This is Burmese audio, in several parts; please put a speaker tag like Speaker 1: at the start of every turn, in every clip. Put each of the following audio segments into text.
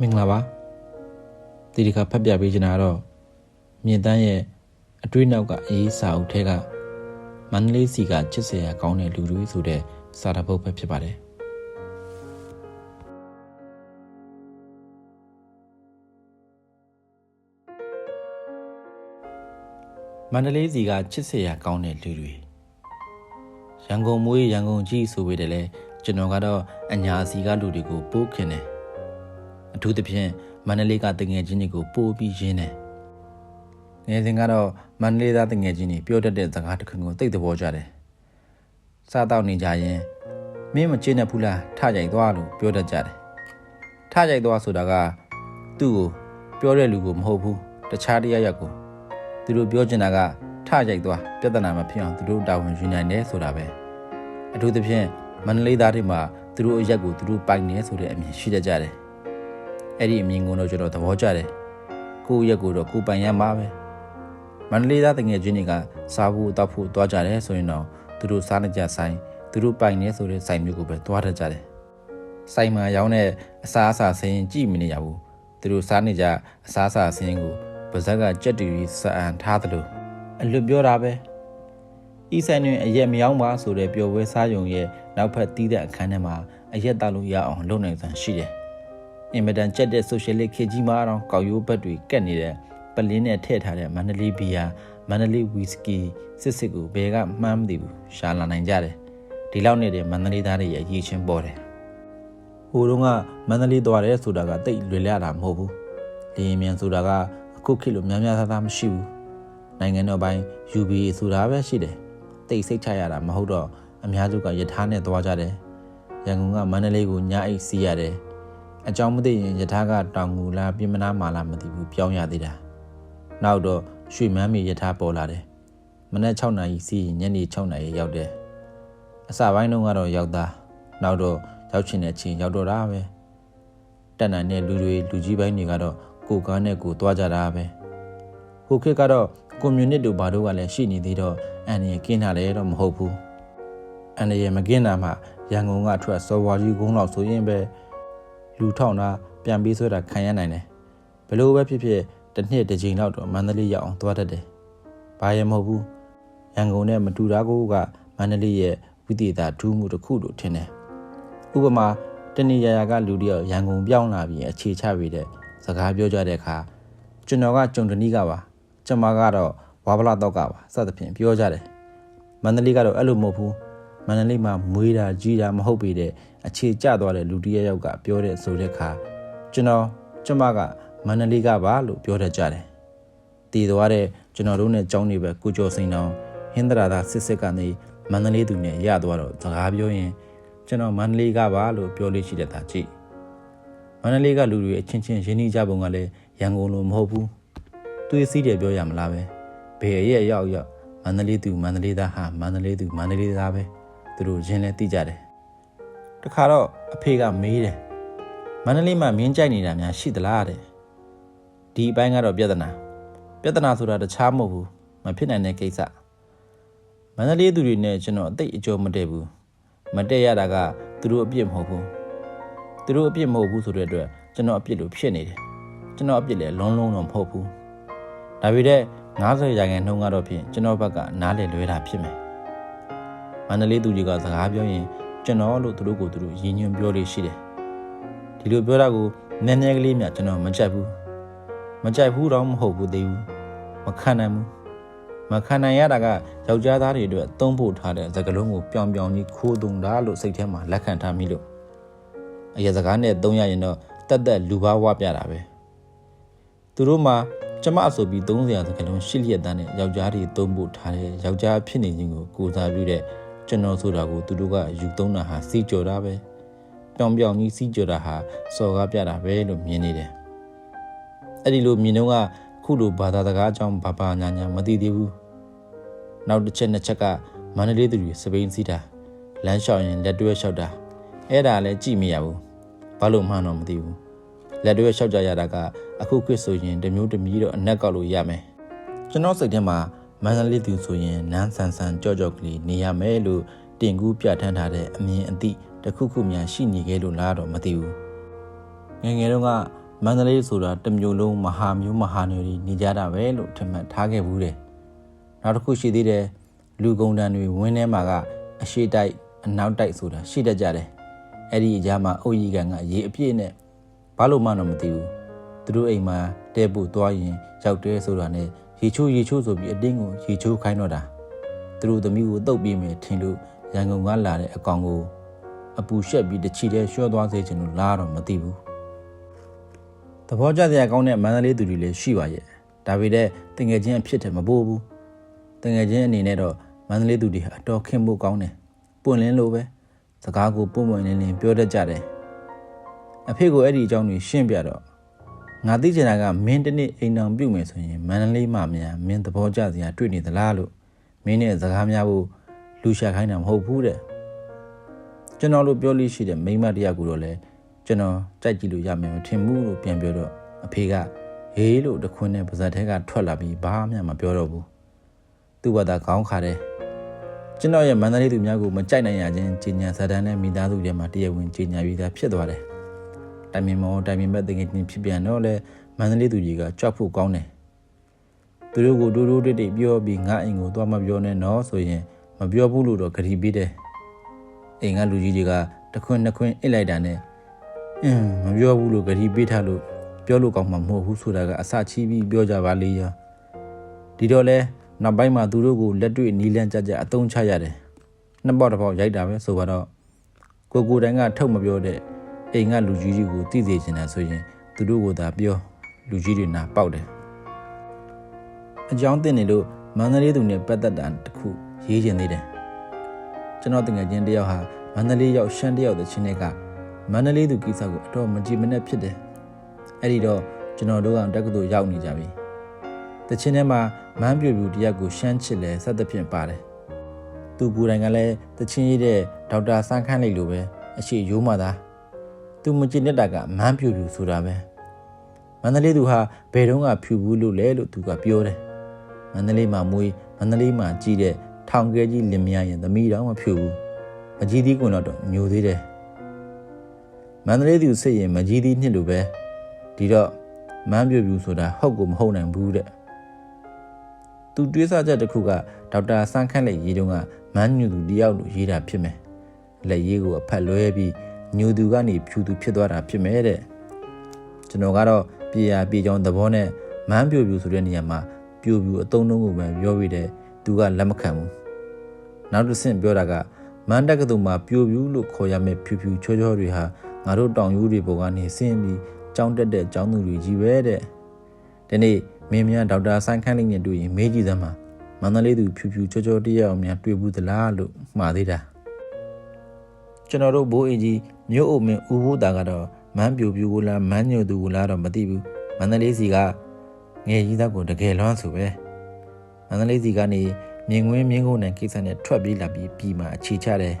Speaker 1: မင်္ဂလာပါဒီဒီကဖတ်ပြပေးချင်တာကတော့မြင့်တန်းရဲ့အတွေ့နောက်ကအရေးစာအုပ်ထဲကမန္တလေးစီကချစ်စရာကောင်းတဲ့လူတွေဆိုတဲ့စာတပုတ်ပဲဖြစ်ပါတယ်မန္တလေးစီကချစ်စရာကောင်းတဲ့လူတွေရန်ကုန်မွေးရန်ကုန်ကြီးဆိုပေတဲ့လေကျွန်တော်ကတော့အညာစီကလူတွေကိုပိုးခင်တယ် အထူးသဖြင့်မန္တလေးကတငယ်ချင်းတွေကိုပိုးပြီးရင်းတယ်ငယ်စဉ်ကတော့မန္တလေးသားတငယ်ချင်းတွေပြောတတ်တဲ့စကားတစ်ခုကိုသိတဲ့ဘောကြတယ်စားတော့နေကြရင်မင်းမကျင်းနေဘူးလားထကြိုက်သွားလို့ပြောတတ်ကြတယ်ထကြိုက်သွားဆိုတာကသူ့ကိုပြောတဲ့လူကိုမဟုတ်ဘူးတခြားတရားရက်ကိုသူတို့ပြောချင်တာကထကြိုက်သွားပြဿနာမဖြစ်အောင်သူတို့တာဝန်ယူနိုင်တယ်ဆိုတာပဲအထူးသဖြင့်မန္တလေးသားတွေမှာသူတို့အရက်ကိုသူတို့ပိုင်နေဆိုတဲ့အမြင်ရှိတတ်ကြတယ် အဲ့ဒီအမြင်ကိုတော့ကျွန်တော်သဘောကျတယ်ကိုယ့်ရက်ကိုတော့ကိုယ်ပိုင်ရမှာပဲမန္တလေးသားတငယ်ချင်းတွေကစားဖို့တောက်ဖို့တွားကြတယ်ဆိုရင်တော့သူတို့စားနေကြဆိုင်သူတို့ပိုင်နေဆိုတဲ့ဆိုင်မျိုးကိုပဲတွားတတ်ကြတယ်ဆိုင်မှာရောင်းတဲ့အစားအစာဆင်းကြည့်မနေရဘူးသူတို့စားနေကြအစားအစာဆင်းကိုပါဇက်ကကြက်တူကြီးစအံထားသလိုအလွတ်ပြောတာပဲဤဆိုင်တွင်အရက်မယောင်းပါဆိုတဲ့ပျော်ပွဲစားယုံရဲ့နောက်ဖက်တီးတဲ့အခန်းထဲမှာအရက်တောက်လို့ရအောင်လုပ်နိုင်စွမ်းရှိတယ် အင်မတန်ကြက်တဲ့ socialist ခေတ်ကြီးမှာတော့ကောက်ရိုးဘက်တွေကက်နေတဲ့ပလင်းနဲ့ထည့်ထားတဲ့မန္တလေးဘီယာမန္တလေးဝီစကီစစ်စစ်ကိုဘယ်ကမှန်းမသိဘူးရှာလာနိုင်ကြတယ်ဒီလောက်နေတဲ့မန္တလေးသားတွေရဲ့အရေးချင်းပေါ်တယ်ဟိုတုန်းကမန္တလေးသွားတယ်ဆိုတာကတိတ်လွယ်လျတာမဟုတ်ဘူးလင်းမြန်ဆိုတာကအခုခေတ်လိုများများသားသားမရှိဘူးနိုင်ငံတော်ပိုင်း UBA ဆိုတာပဲရှိတယ်တိတ်စိတ်ချရတာမဟုတ်တော့အများစုကယထာနဲ့သွားကြတယ်ရန်ကုန်ကမန္တလေးကိုညအိတ်စီးရတယ် အကြောင်းမသိရင်ယထာကတောင်ငူလားပြင်မနာမာလားမသိဘူးပြောင်းရသေးတာနောက်တော့ရွှေမန်းမြေယထာပေါ်လာတယ်မနက်6နာရီစီးရင်ညနေ6နာရီရောက်တယ်အစပိုင်းတုန်းကတော့ရောက်သားနောက်တော့ရောက်ချင်တဲ့အချိန်ရောက်တော့တာပဲတက်နိုင်တဲ့လူတွေလူကြီးပိုင်းတွေကတော့ကိုကားနဲ့ကိုသွားကြတာပဲဟိုခေတ်ကတော့ကွန်မြူနစ်တို့ဘာတို့ကလည်းရှိနေသေးတော့အန်ရကင်းတာလည်းတော့မဟုတ်ဘူးအန်ရမကင်းတာမှရန်ကုန်ကထွက်စော်ဝါကြီးကုန်းလောက်ဆိုရင်ပဲ လူထောင်တာပြန်ပြီးဆွဲတာခံရနိုင်တယ်ဘလို့ပဲဖြစ်ဖြစ်တစ်နှစ်တစ်ချိန်လောက်တော့မန္တလေးရောက်အောင်သွားတတ်တယ်ဘာရမဟုတ်ဘူးရန်ကုန်နဲ့မတူတာကိုကမန္တလေးရဲ့ဝိသေသထူးမှုတစ်ခုလို့ထင်တယ်ဥပမာတနေရရာကလူတယောက်ရန်ကုန်ပြောင်းလာပြီးအခြေချပြီးတဲ့စကားပြောကြတဲ့အခါကျွန်တော်ကကြုံတနည်းကပါကျမကတော့ဝါဗလာတော့ကပါစသဖြင့်ပြောကြတယ်မန္တလေးကတော့အဲ့လိုမဟုတ်ဘူးမန္တလေးမှာမွေးတာကြီးတာမဟုတ်ပေတဲ့ အခြေကျသွားတဲ့လူတယောက်ကပြောတဲ့ဆိုတဲ့အခါကျွန်တော်ကျမကမန္တလေးကပါလို့ပြောတတ်ကြတယ်တည်သွားတဲ့ကျွန်တော်တို့နဲ့ကြောင်းနေပဲကုကျော်စိန်တော်ဟင်္ဒရာသာစစ်စစ်ကနေမန္တလေးသူနဲ့ရသွားတော့စကားပြောရင်ကျွန်တော်မန္တလေးကပါလို့ပြောလို့ရှိတဲ့သားကြည့်မန္တလေးကလူတွေအချင်းချင်းရင်းနှီးကြပုံကလည်းရန်ကုန်လိုမဟုတ်ဘူးသွေးစည်းတယ်ပြောရမလားပဲဘယ်ရဲ့ရောက်ရောက်မန္တလေးသူမန္တလေးသားဟာမန္တလေးသူမန္တလေးသားပဲသူတို့ရင်းလဲသိကြတယ် တခါတော့အဖေကမေးတယ်မန္တလေးမှာမင်းကြိုက်နေတာများရှိသလားတဲ့ဒီအပိုင်းကတော့ပြဿနာပြဿနာဆိုတာတခြားမဟုတ်ဘူးမဖြစ်နိုင်တဲ့ကိစ္စမန္တလေးသူတွေနဲ့ကျွန်တော်အသိအကျိုးမတည့်ဘူးမတည့်ရတာကသူတို့အပြစ်မဟုတ်ဘူးသူတို့အပြစ်မဟုတ်ဘူးဆိုတဲ့အတွက်ကျွန်တော်အပြစ်လို့ဖြစ်နေတယ်ကျွန်တော်အပြစ်လည်းလုံးလုံးတော့မဟုတ်ဘူးဒါပေမဲ့90ရာခိုင်နှုန်းကတော့ဖြင့်ကျွန်တော်ဘက်ကနားလေလွဲတာဖြစ်မယ်မန္တလေးသူကြီးကစကားပြောရင် ကျွန်တော်လို့သူတို့ကိုသူတို့ရင်းညွှန်းပြောလို့ရှိတယ်ဒီလိုပြောတာကိုနည်းနည်းကလေးမြကျွန်တော်မကြိုက်ဘူးမကြိုက်ဘူးတော့မဟုတ်ဘူးသေးဘူးမခံနိုင်ဘူးမခံနိုင်ရတာကယောက်ျားသားတွေအတွက်သုံးဖို့ထားတဲ့စကားလုံးကိုပြောင်ပြောင်ကြီးခိုးသွင်းတာလို့စိတ်ထဲမှာလက်ခံထားမိလို့အရာစကားနဲ့သုံးရရင်တော့တက်တက်လူဘာဝပြတာပဲသူတို့မှာကျမဆိုပြီး30ရာစကားလုံးရှစ်လျက်တန်းနဲ့ယောက်ျားတွေသုံးဖို့ထားတဲ့ယောက်ျားဖြစ်နေခြင်းကိုကိုစားပြုတဲ့ ကျွန်တော်ဆိုတာကိုသူတို့ကယူသုံးတာဟာစီကြော်တာပဲပြောင်ပြောင်ကြီးစီကြော်တာဟာစော်ကားပြတာပဲလို့မြင်နေတယ်အဲ့ဒီလိုမြင်တော့ကခုလိုဘာသာစကားအကြောင်းဘာဘာညာညာမသိသေးဘူးနောက်တစ်ချက်နှစ်ချက်ကမန္တလေးသူတွေစပိန်စီးတာလမ်းလျှောက်ရင်လက်တွဲလျှောက်တာအဲ့ဒါလည်းကြည့်မရဘူးဘာလို့မှန်းတော့မသိဘူးလက်တွဲလျှောက်ကြရတာကအခုခွစ်ဆိုရင်တမျိုးတမီးတော့အနက်ကောက်လို့ရမယ်ကျွန်တော်စိတ်ထဲမှာ မန္တလေးသူဆိုရင်နန်းဆန်ဆန်ကြော့ကြော့ကလေးနေရမယ်လို့တင်ကူးပြဋ္ဌာန်းထားတဲ့အမြင်အသည့်တစ်ခုခုများရှိနေခဲ့လို့လားတော့မသိဘူးငယ်ငယ်တုန်းကမန္တလေးဆိုတာတစ်မျိုးလုံးမဟာမျိုးမဟာမျိုးတွေနေကြတာပဲလို့ထင်မှတ်ထားခဲ့ဘူးတယ်နောက်တစ်ခုရှိသေးတယ်လူကုန်တန်တွေဝင်းထဲမှာကအရှိတိုက်အနောက်တိုက်ဆိုတာရှိတတ်ကြတယ်အဲ့ဒီအကြမှာအုတ်ကြီးကန်ကရေအပြည့်နဲ့ဘာလို့မှတော့မသိဘူးသူတို့အိမ်မှာတဲဖို့သွားရင်ရောက်တဲဆိုတာနဲ့ ရေချိုးရေချိုးဆိုပြီးအတင်းကိုရေချိုးခိုင်းတော့တာသူတို့သမီးကိုတုတ်ပြီးမယ်ထင်လို့ရန်ကုန်ကလာတဲ့အကောင်ကိုအပူရှက်ပြီးတချီတဲ့ရှော့သွားစေချင်လို့လာတော့မသိဘူးသဘောကျစရာကောင်းတဲ့မန္တလေးသူတွေလည်းရှိပါရဲ့ဒါပေမဲ့တငယ်ချင်းအဖြစ်တယ်မပိုးဘူးတငယ်ချင်းအနေနဲ့တော့မန္တလေးသူတွေဟာအတော်ခင်ဖို့ကောင်းတယ်ပွင့်လင်းလို့ပဲစကားကိုပွင့်ပွင့်လင်းလင်းပြောတတ်ကြတယ်အဖေကိုအဲ့ဒီအကြောင်းတွေရှင်းပြတော့ ငါသိချင်တာကမင်းတစ်နေ့အိမ်အောင်ပြုတ်မယ်ဆိုရင်မန္တလေးမှာများမင်းသဘောကျစရာတွေ့နေသလားလို့မင်းနဲ့စကားများဖို့လူရှာခိုင်းတာမဟုတ်ဘူးတဲ့ကျွန်တော်တို့ပြောလို့ရှိတဲ့မိန်းမတစ်ယောက်ကိုတော့လေကျွန်တော်ကြိုက်ကြည့်လို့ရမယ်မထင်ဘူးလို့ပြန်ပြောတော့အဖေကဟေးလို့တခွန်းနဲ့ပါဇက်ထဲကထွက်လာပြီးဘာမှမပြောတော့ဘူးသူ့ဘာသာခေါင်းခါတယ်ကျွန်တော်ရဲ့မန္တလေးသူများကိုမကြိုက်နိုင်ရခြင်းကြီးညာဇာတန်နဲ့မိသားစုတွေမှာတရားဝင်ကြီးညာပြီးသားဖြစ်သွားတယ် တိုင်မင်မောတိုင်မင်ဘက်တကယ်ချင်းဖြစ်ပြန်တော့လေမန္တလေးသူကြီးကကြောက်ဖို့ကောင်းတယ်သူတို့ကိုတိုးတိုးတိတ်တိတ်ပြောပြီးငါအိမ်ကိုသွားမပြောနဲ့နော်ဆိုရင်မပြောဘူးလို့တော့ဂရီပေးတယ်အိမ်ကလူကြီးတွေကတခွန်းနှစ်ခွန်းအစ်လိုက်တာနဲ့အင်းမပြောဘူးလို့ဂရီပေးထားလို့ပြောလို့ကောင်းမှာမဟုတ်ဘူးဆိုတာကအစချီးပြီးပြောကြပါလေရောဒီတော့လဲနောက်ပိုင်းမှာသူတို့ကိုလက်တွေ့နီးလန်းကြကြအတုံးချရတယ်နှစ်ပေါက်တစ်ပေါက်ရိုက်တာပဲဆိုတော့ကိုကိုတိုင်းကထုတ်မပြောတဲ့ အိမ်ကလူကြီးတွေကိုသိစေချင်တယ်ဆိုရင်သူတို့ကသာပြောလူကြီးတွေနာပေါက်တယ်အကြောင်းတင်နေလို့မန္တလေးသူနဲ့ပတ်သက်တာတခုရေးချင်သေးတယ်ကျွန်တော်တငယ်ချင်းတယောက်ဟာမန္တလေးရောက်ရှမ်းတယောက်တဲ့ချင်းတွေကမန္တလေးသူကိစ္စကိုအတော့မကြည့်မနဲ့ဖြစ်တယ်အဲ့ဒီတော့ကျွန်တော်တို့ကတက္ကသိုလ်ရောက်နေကြပြီတချင်းထဲမှာမန်းပြူပြူတယောက်ကိုရှမ်းချစ်လဲဆက်သဖြင့်ပါတယ်သူကိုယ်တိုင်ကလည်းတချင်းရေးတဲ့ဒေါက်တာစန်းခန့်လေးလိုပဲအရှိရိုးမှသာ သူမကြည့်တဲ့တာကမန်းပြူပြူဆိုတာပဲမန္တလေးသူဟာဘယ်တော့ကဖြူဘူးလို့လဲလို့သူကပြောတယ်မန္တလေးမှာမွေးမန္တလေးမှာကြီးတဲ့ထောင်ကဲကြီးလင်မယားရင်သမီးတော်မဖြူဘူးမကြီးသီးကွန်တော့ညိုသေးတယ်မန္တလေးသူစိတ်ရင်မကြီးသီးနှစ်လိုပဲဒီတော့မန်းပြူပြူဆိုတာဟုတ်ကိုမဟုတ်နိုင်ဘူးတဲ့သူတွေးဆချက်တစ်ခုကဒေါက်တာစန်းခန့်လက်ရေးတုန်းကမန်းညူသူတယောက်လိုရေးတာဖြစ်မယ်လက်ရေးကိုအဖက်လွဲပြီး ညူသူကနေဖြူသူဖြစ်သွားတာဖြစ်မယ်တဲ့ကျွန်တော်ကတော့ပြေရပြေချောင်းသဘောနဲ့မန်းပြူပြူဆိုတဲ့နေရာမှာပြူပြူအတုံးတုံးကိုပဲပြောပြီးတဲ့သူကလက်မခံဘူးနောက်တစ်ဆင့်ပြောတာကမန်တက်ကတူမှာပြူပြူလို့ခေါ်ရမယ့်ဖြူဖြူချောချောတွေဟာငါတို့တောင်ယူတွေပေါ်ကနေဆင်းပြီးကြောင်းတက်တဲ့ကျောင်းသူတွေကြီးပဲတဲ့ဒီနေ့မင်းများဒေါက်တာဆိုင်ခန်းလေးနဲ့တွေ့ရင်မေးကြည့်စမ်းပါမန္တလေးသူဖြူဖြူချောချောတရက်အောင်များတွေ့ဘူးသလားလို့မှားသေးတာကျွန်တော်တို့ဘိုးအင်ကြီး မြို့အုပ်မင်းဦးဘိုးတာကတော့မန်းပြူပြူကိုလားမန်းညိုသူကိုလားတော့မသိဘူးမန္တလေးစီကငယ်ကြီးသားကိုတကယ်လွမ်းဆိုပဲမန္တလေးစီကနေမြင်ကွင်းမြင်းကုန်းနဲ့ကိစ္စနဲ့ထွက်ပြေးလာပြီးပြီးမှအခြေချတယ်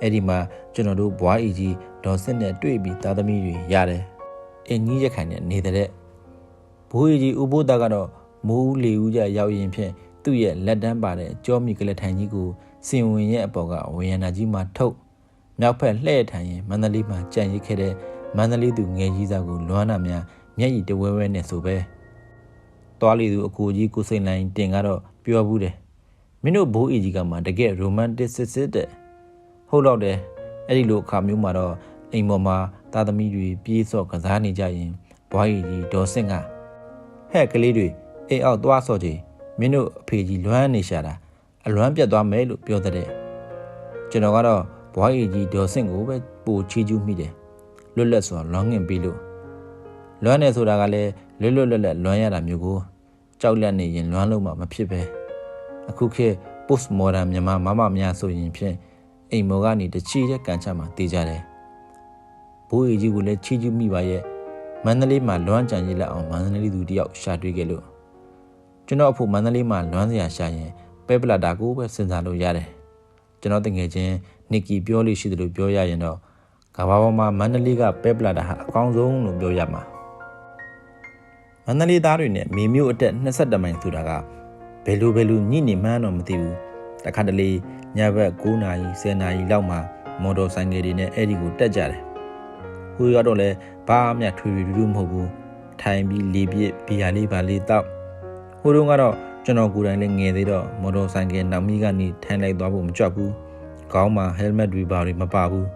Speaker 1: အဲ့ဒီမှာကျွန်တော်တို့ဘွားအီကြီးဒေါ်စစ်နဲ့တွေ့ပြီးသားသမီးတွေရတယ်အင်းကြီးရခိုင်နဲ့နေတဲ့ဘိုးကြီးဥပိုးသားကတော့မိုးဦးလေဦးကြရောက်ရင်ဖြင့်သူ့ရဲ့လက်တန်းပါတဲ့ကြောမီကလထိုင်ကြီးကိုစင်ဝင်ရဲ့အပေါ်ကဝေယနာကြီးမှထုတ် မြောက်ဖက်လှဲ့ထိုင်ရင်မန္တလေးမှာကြံရိတ်ခဲ့တဲ့မန္တလေးသူငယ်ကြီးစားကိုလွမ်းနာများမျက်ရည်တဝဲဝဲနဲ့ဆိုပဲတွားလီသူအကိုကြီးကိုစိန်လိုင်းတင်ကတော့ပြောဘူးတယ်မင်းတို့ဘိုးအီကြီးကမှတကယ်ရိုမန်တစ်စစ်စစ်တဲ့ဟုတ်တော့တယ်အဲ့ဒီလိုအခါမျိုးမှာတော့အိမ်ပေါ်မှာသားသမီးတွေပြေးစော့ကစားနေကြရင်ဘွားကြီးကြီးဒေါ်စင့်ကဟဲ့ကလေးတွေအိမ်အောက်သွားစော့ကြည့်မင်းတို့အဖေကြီးလွမ်းနေရှာတာအလွမ်းပြတ်သွားမယ်လို့ပြောတဲ့ကျွန်တော်ကတော့ ဘွားကြီးကြီးဒေါ်စင့်ကိုပဲပိုချီးကျူးမိတယ်လွတ်လပ်စွာလွမ်းငင်ပြီးလို့လွမ်းနေဆိုတာကလည်းလွတ်လွတ်လပ်လပ်လွမ်းရတာမျိုးကိုကြောက်လန့်နေရင်လွမ်းလို့မှမဖြစ်ပဲအခုခေတ် post modern မြန်မာမမများဆိုရင်ဖြင့်အိမ်မော်ကနေတချီတဲ့ကန်ချမှာတည်ကြတယ်ဘိုးကြီးကိုလည်းချီးကျူးမိပါရဲ့မန္တလေးမှာလွမ်းကြံရည်လက်အောင်မန္တလေးသူတယောက်ရှာတွေ့ခဲ့လို့ကျွန်တော်အဖို့မန္တလေးမှာလွမ်းစရာရှာရင်ပဲပလာတာကိုပဲစဉ်းစားလို့ရတယ်ကျွန်တော်တငယ်ချင်း နစ်ကီပြောလို့ရှိတယ်လို့ပြောရရင်တော့ကဘာပေါ်မှာမန္တလေးကပဲပလာတာဟာအကောင်းဆုံးလို့ပြောရမှာမန္တလေးသားတွေနဲ့မေမျိုးအတက်22မိုင်ဆိုတာကဘယ်လိုဘယ်လိုညှိနေမှန်းတော့မသိဘူးတခါတလေညဘက်9နာရီ10နာရီလောက်မှာမော်တော်ဆိုင်ငယ်တွေနဲ့အဲ့ဒီကိုတက်ကြတယ်ဟဟိုကတော့လည်းဘာမှထွေထွေတူတူမဟုတ်ဘူးထိုင်ပြီးလေပြစ်ဘီယာလေးပါလေးတောက်ဟိုတုန်းကတော့ကျွန်တော်ကိုယ်တိုင်လည်းငယ်သေးတော့မော်တော်ဆိုင်ကယ်နောက်မီးကနေထိုင်လိုက်သွားဖို့မကြွဘူး ခေါင်းမှာဟဲလ်မက်တွေပါတွေမပါဘူး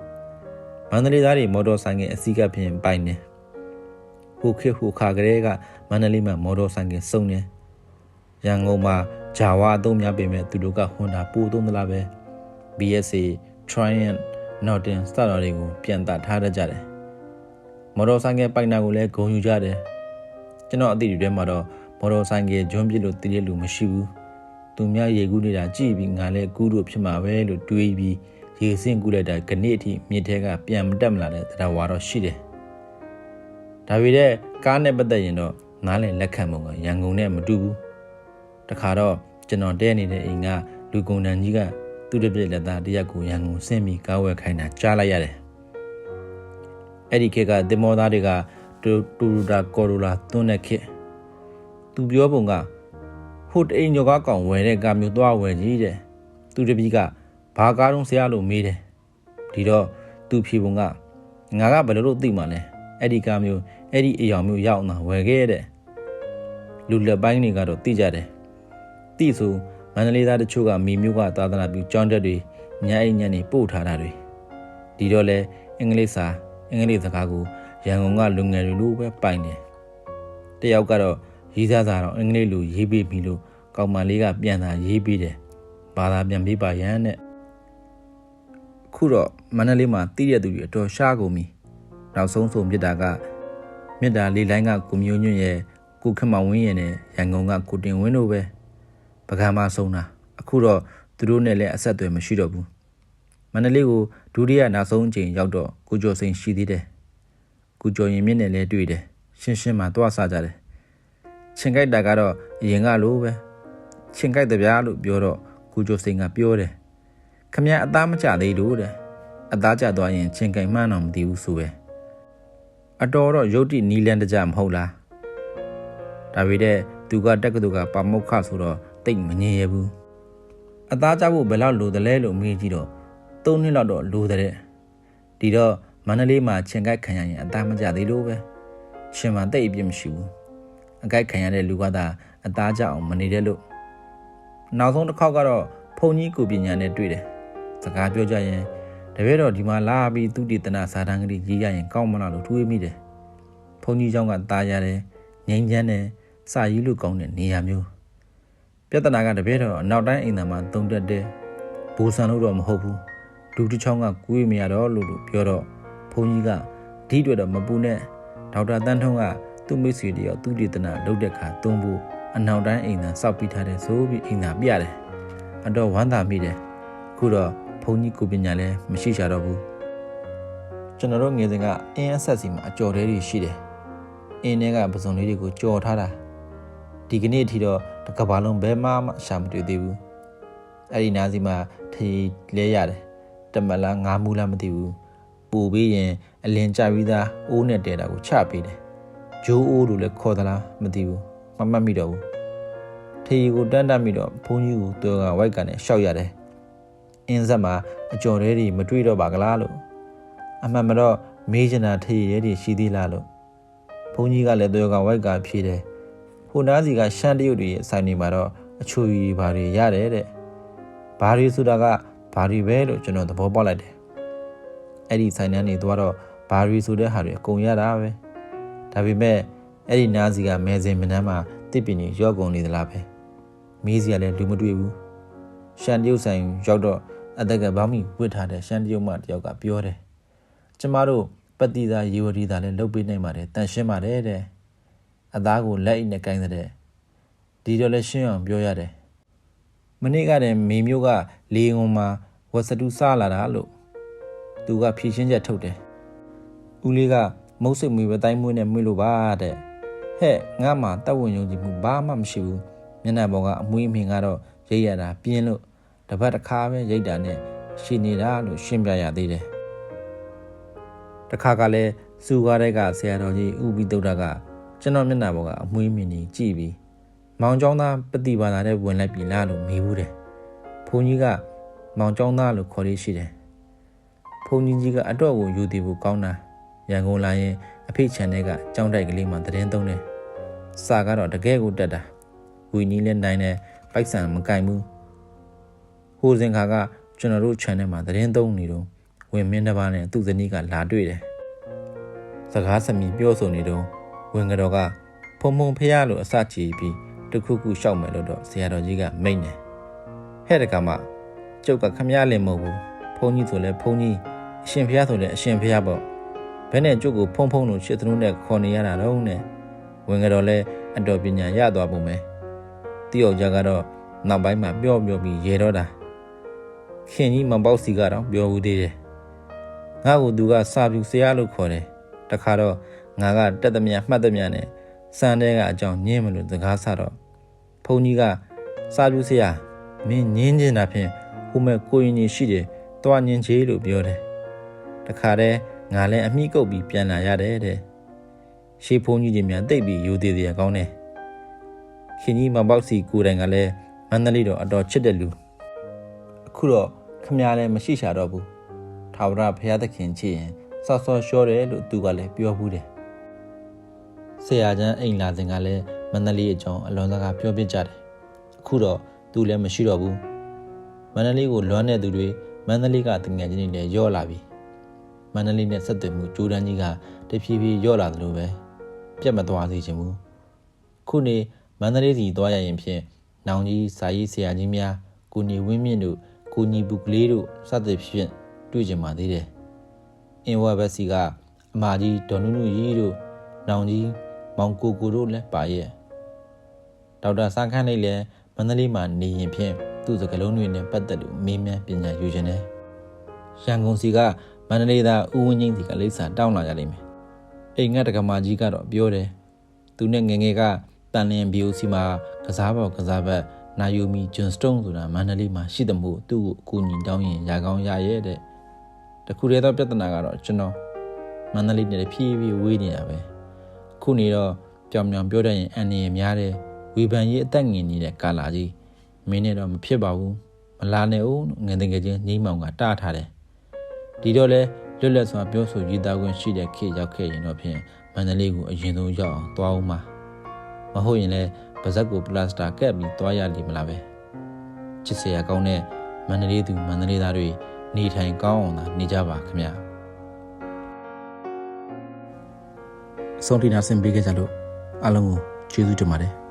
Speaker 1: မန္တလေးသားတွေမော်တော်ဆိုင်ကယ်အစီကပ်ပြင်ပိုင်နေဟိုခေတ်ဟိုခါကလေးကမန္တလေးမှာမော်တော်ဆိုင်ကယ်စုံနေရန်ကုန်မှာဂျာဝါအသုံးများပေမဲ့သူတို့ကဟွန်ဒါပို့သုံးသလားပဲ BSA Triumph Norton စတာတွေကိုပြန်တထားတတ်ကြတယ်မော်တော်ဆိုင်ကယ်ပိုင်နာကိုလည်းဂုံယူကြတယ်ကျွန်တော်အသည့်တွေထဲမှာတော့မော်တော်ဆိုင်ကယ်ဂျွန်းပြစ်လို့တည်ရလူမရှိဘူး သူများရေကူးနေတာကြည့်ပြီးငါလည်းကူးလို့ဖြစ်မှာပဲလို့တွေးပြီးရေစင့်ကူးလိုက်တာခဏအထိမြစ်ထဲကပြန်မတက်မလာတဲ့တရားဝါတော့ရှိတယ်ဒါပေမဲ့ကားနဲ့ပတ်သက်ရင်တော့နားလည်လက်ခံပုံကရန်ကုန်နဲ့မတူဘူးတခါတော့ကျွန်တော်တဲနေတဲ့အိမ်ကလူကုန်တန်ကြီးကသူ့တပြည့်လက်သားတရက်ကိုရန်ကုန်ဆင်းပြီးကားဝယ်ခိုင်းတာကြားလိုက်ရတယ်အဲ့ဒီခေတ်ကတင်မောသားတွေကတူတူဒါကော်ရိုလာသွန်းတဲ့ခေတ်သူပြောပုံက ဟိုတအိမ်ညော်ကားကောင်ဝယ်တဲ့ကားမျိုးသွားဝယ်ကြီးတဲ့သူတပည့်ကဘာကားတုံးဆရာလို့မေးတယ်ဒီတော့သူဖြေပုံကငါကဘယ်လိုလုပ်သိမှလဲအဲ့ဒီကားမျိုးအဲ့ဒီအယောင်မျိုးရောက်အောင်ဝယ်ခဲ့တဲ့လူလက်ပိုင်းတွေကတော့သိကြတယ်သိဆိုမန္တလေးသားတချို့ကမိမျိုးကသာသနာပြုကြောင်းတက်တွေညအိမ်ညနေပို့ထားတာတွေဒီတော့လဲအင်္ဂလိပ်စာအင်္ဂလိပ်စကားကိုရန်ကုန်ကလူငယ်တွေလိုပဲပိုင်တယ်တယောက်ကတော့ ရေးစားစာတော့အင်္ဂလိပ်လိုရေးပေးပြီလို့ကောင်မလေးကပြန်သာရေးပေးတယ်ဘာသာပြန်ပေးပါရန်တဲ့ခုတော့မန္တလေးမှာတည်ရသူတွေအတော်ရှားကုန်ပြီနောက်ဆုံးဆိုမြစ်တာကမြစ်တာလေးလိုင်းကကိုမျိုးညွန့်ရဲ့ကိုခမဝင်းရဲ့နဲ့ရန်ကုန်ကကိုတင်ဝင်းတို့ပဲပကံမဆုံးတာအခုတော့သူတို့နဲ့လည်းအဆက်အသွယ်မရှိတော့ဘူးမန္တလေးကိုဒုတိယနောက်ဆုံးအချိန်ရောက်တော့ကိုကျော်စိန်ရှိသေးတယ်ကိုကျော်ရင်မြင့်နဲ့လည်းတွေ့တယ်ရှင်းရှင်းမှတွားဆကြတယ် ချင်းကြိုက်တာကတော့အရင်ကလိုပဲချင်းကြိုက်တဲ့ဗျာလို့ပြောတော့ကိုကျော်စိန်ကပြောတယ်ခမရအသားမကြသေးလို့တဲ့အသားကြသွားရင်ချင်းကြိုက်မှန်းတော့မသိဘူးဆိုပဲအတော်တော့ရုတ်တိနီလန်တကြမဟုတ်လားဒါပေမဲ့သူကတက္ကသိုလ်ကပါမုတ်ခဆိုတော့တိတ်မငြင်းရဘူးအသားကြဖို့ဘယ်လောက်လိုသလဲလို့မေးကြည့်တော့၃နှစ်လောက်တော့လိုတဲ့ဒီတော့မန္တလေးမှာချင်းကိုက်ခံရရင်အသားမကြသေးလို့ပဲရှင်မတိတ်အပြစ်မရှိဘူး အကိုက်ခံရတဲ့လူကသာအသားကြအောင်မနေတဲ့လို့နောက်ဆုံးတစ်ခေါက်ကတော့ဖုန်ကြီးကိုပညာနဲ့တွေ့တယ်စကားပြောကြရင်တပည့်တော်ဒီမှာလာပြီးသူတည်တနာစာတန်းကလေးရေးရရင်ကောင်းမလားလို့တွေးမိတယ်ဖုန်ကြီးเจ้าကตาရတယ်ငိမ့်ချမ်းတယ်စာရေးလို့ကောင်းတဲ့နေရာမျိုးပြဿနာကတပည့်တော်အနောက်တိုင်းအိမ်သားမှာတုံတက်တယ်ဘူဆန်လို့တော့မဟုတ်ဘူးလူတစ်ချောင်းကကူးရမရတော့လို့လို့ပြောတော့ဘုန်းကြီးကဒီတွေ့တော့မပူနဲ့ဒေါက်တာတန်းထုံးက သူ့မိတ်ဆွေတယောက်သူတည်တနာလုပ်တဲ့ခါသုံးဖို့အနောက်တိုင်းအိမ်သားစောက်ပြီးထားတယ်ဆိုပြီးအိမ်သားပြတယ်အတော့ဝမ်းသာမိတယ်ခုတော့ဘုန်းကြီးကိုပညာလည်းမရှိချတော့ဘူးကျွန်တော်တို့ငယ်စဉ်ကအင်းအဆက်စီမှာအကြော်တဲတွေရှိတယ်အင်းထဲကပစုံလေးတွေကိုကြော်ထားတာဒီကနေ့အထိတော့တစ်ကဘာလုံးဘဲမှမရှာမတွေ့သေးဘူးအဲ့ဒီနားစီမှာထေလဲရတယ်တမလားငါးမူလားမသိဘူးပူပြီးရင်အလင်ကြပြီးသားအိုးနဲ့တဲတာကိုချပေးတယ် ဂျိုးအိုးလို့လည်းခေါ်သလားမသိဘူးမမှတ်မိတော့ဘူးထေကိုတန်းတတ်မိတော့ဘုန်းကြီးကိုသူကဝိုက်ကနေရှောက်ရတယ်အင်းဆက်မှာအကျော်တဲတွေမတွေ့တော့ပါကလားလို့အမှန်မတော့မေးချင်တာထေရဲတွေရှိသေးလားလို့ဘုန်းကြီးကလည်းသူကဝိုက်ကဖြေတယ်ဟိုနားစီကရှမ်းတရုတ်တွေရဲ့ဆိုင်နေမှာတော့အချိုကြီးဘာတွေရတယ်တဲ့ဘာတွေဆိုတာကဘာတွေပဲလို့ကျွန်တော်သဘောပေါက်လိုက်တယ်အဲ့ဒီဆိုင်နှန်းနေသွားတော့ဘာတွေဆိုတဲ့ဟာတွေအကုန်ရတာပဲ ဒါပေမဲ့အဲ့ဒီနားစီကမဲစင်မနှမ်းမှာတစ်ပင်ကြီးရော့ကုန်နေသလားပဲမီးစီကလည်းလူမတွေ့ဘူးရှမ်းတရုတ်ဆိုင်ရောက်တော့အသက်ကဘောင်းမီဝစ်ထားတဲ့ရှမ်းတရုတ်မတယောက်ကပြောတယ်ကျမတို့ပတိသားရေဝတီသားလည်းလုတ်ပေးနိုင်ပါတယ်တန်ရှင်းပါတယ်တဲ့အသားကိုလက်အိတ်နဲ့ကိုင်းတဲ့ဒီတော့လည်းရှင်းအောင်ပြောရတယ်မနေ့ကတည်းမေမျိုးကလေငုံမှာဝက်စတူစားလာတာလို့သူကဖြည့်ရှင်းချက်ထုတ်တယ်ဦးလေးက မုတ်စိတ်မွေပဲတိုင်းမွေးနဲ့မွေးလို့ပါတဲ့ဟဲ့ငါမှတက်ဝင်ယုံကြည်မှုဘာမှမရှိဘူးမျက်နှာပေါ်ကအမွေးအမင်ကတော့ရိတ်ရတာပြင်းလို့တပတ်တစ်ခါပဲရိတ်တာနဲ့ရှိနေတာလို့ရှင်းပြရသေးတယ်တခါကလည်းစူကားတဲ့ကဆရာတော်ကြီးဥပိတုဒ္ဒကကျွန်တော်မျက်နှာပေါ်ကအမွေးမြင်ကြီးကြည့်ပြီးမောင်ကျောင်းသားပฏิဘာသာနဲ့ဝင်လိုက်ပြီလားလို့မေးဘူးတယ်ဘုန်းကြီးကမောင်ကျောင်းသားလို့ခေါ်လေးရှိတယ်ဘုန်းကြီးကြီးကအတော့ကိုယူတည်ဖို့ကောင်းတာ ရရန်ကုန်လာရင်အဖေချန်တဲ့ကကြောင်းတိုက်ကလေးမှာသတင်းသုံးတယ်စာကတော့တကယ်ကိုတက်တာဝီနီးလည်းနိုင်တယ်ပိုက်ဆံမကင်ဘူးဟိုစင်ခါကကျွန်တော်တို့ channel မှာသတင်းသုံးနေတော့ဝင်မင်းတစ်ပါးနဲ့သူ့ဇနီးကလာတွေ့တယ်စကားစမြည်ပြောဆိုနေတော့ဝင်ကတော်ကဖုံဖုံဖះလို့အစချီပြီးတခုခုရှောက်မယ်လို့တော့ဆရာတော်ကြီးကမိန့်တယ်ဟဲ့တကမှကျုပ်ကခမရလင်မဟုတ်ဘူးဖုန်းကြီးဆိုလဲဖုန်းကြီးအရှင်ဖះဆိုလဲအရှင်ဖះပေါ့ ဘယ်နဲ့ကျုပ်ကိုဖုံဖုံလို့ရှစ်သလုံးနဲ့ခေါ်နေရတာတော့နဲ့ဝင်ကတော်လဲအတော်ပညာရသွားပုံပဲတိယောက်ကြကတော့နောက်ပိုင်းမှာပြော့ပြော့ပြီးရေတော့တာခင်ကြီးမပေါက်စီကတော့ပြောဦးသေးတယ်ငါ့ကိုသူကစာပြူဆရာလို့ခေါ်တယ်တခါတော့ငါကတက်သမျှမှတ်သမျှနဲ့စံတဲ့ကအကြောင်းညင်းမလို့စကားဆတော့ဘုန်းကြီးကစာပြူဆရာမင်းညင်းနေတာဖြင့်ဟိုမဲ့ကိုရင်ကြီးရှိတယ်တွားညင်းချေလို့ပြောတယ်တခါတည်း ငါလည်းအမိကုတ်ပြီးပြန်လာရတယ်တဲ့ရှေးဖုန်းကြီးကြီးများတိတ်ပြီးယူသေးသေးကောင်းတယ်ခင်ကြီးမပေါက်စီကိုယ်တိုင်ကလည်းမန္တလေးတော့အတော်ချစ်တဲ့လူအခုတော့ခမရလည်းမရှိရှာတော့ဘူးထာဝရဘုရားသခင်ချစ်ရင်ဆော့ဆော့ရှော့တယ်လို့သူကလည်းပြောဘူးတယ်ဆရာချမ်းအိမ်လာစဉ်ကလည်းမန္တလေးအကြောင်းအလွန်စကားပြောပြကြတယ်အခုတော့သူလည်းမရှိတော့ဘူးမန္တလေးကိုလွမ်းတဲ့သူတွေမန္တလေးကတငယ်ချင်းတွေလည်းယော့လာပြီ မန္တလေးနဲ့ဆက်သွယ်မှုကြိုးတန်းကြီးကတဖြည်းဖြည်းယော့လာသလိုပဲပြတ်မသွားစေချင်ဘူးခုနေမန္တလေးစီသွားရရင်ဖြင့်နောင်ကြီးစာရေးဆရာကြီးများကိုညီဝင်းမြင့်တို့ကိုညီပုကလေးတို့စသဖြင့်တွေ့ကြမှာသေးတယ်အင်ဝဘက်စီကအမာကြီးဒေါ်နုနုရီတို့နောင်ကြီးမောင်ကိုကိုတို့လည်းပါရဲ့ဒေါက်တာစန်းခန်းလေးလည်းမန္တလေးမှာနေရင်ဖြင့်သူ့စကလုံးတွေနဲ့ပတ်သက်လို့မေးမြန်းပညာယူခြင်းနဲ့ရန်ကုန်စီကမ န္တလေးသားဦးဝင်းချင်းစီကလိပ်စာတောင်းလာကြလိမ့်မယ်အိမ်ငတ်တကမာကြီးကတော့ပြောတယ်သူနဲ့ငယ်ငယ်ကတန်လျင် BOC မှာကစားပေါ်ကစားဘက်နာယိုမီဂျွန်စတုန်းဆိုတာမန္တလေးမှာရှိတဲ့မို့သူ့ကိုအကူအညီတောင်းရင်ရကောင်းရရဲ့တဲ့တခုတည်းသောပြဿနာကတော့ကျွန်တော်မန္တလေးနဲ့ဖြည်းဖြည်းဝေးနေတာပဲခုနေတော့ပြောင်ပြောင်ပြောတတ်ရင်အန်နေရများတယ်ဝေဖန်ရေးအသက်ငင်နေတဲ့ကာလာကြီးမင်းနဲ့တော့မဖြစ်ပါဘူးမလာနဲ့ဦးငယ်ငယ်ချင်းငိမ့်မောင်ကတားထားတယ် ဒီတော့လဲလွတ်လပ်စွာပြောဆိုရေးသားခွင့်ရှိတဲ့ခေတ်ရောက်ခဲ့ရင်တော့ဖြင့်မန္တလေးကိုအရင်ဆုံးရောက်အောင်သွားအောင်ပါမဟုတ်ရင်လည်းပါဇက်ကိုပလတ်စတာကပ်ပြီးသွားရလိမ့်မလားပဲချစ်စရာကောင်းတဲ့မန္တလေးသူမန္တလေးသားတွေနေထိုင်ကောင်းအောင်သာနေကြပါခင်ဗျာအဆုံးထိနာဆင်ပေးကြလို့အားလုံးကိုကျေးဇူးတင်ပါတယ်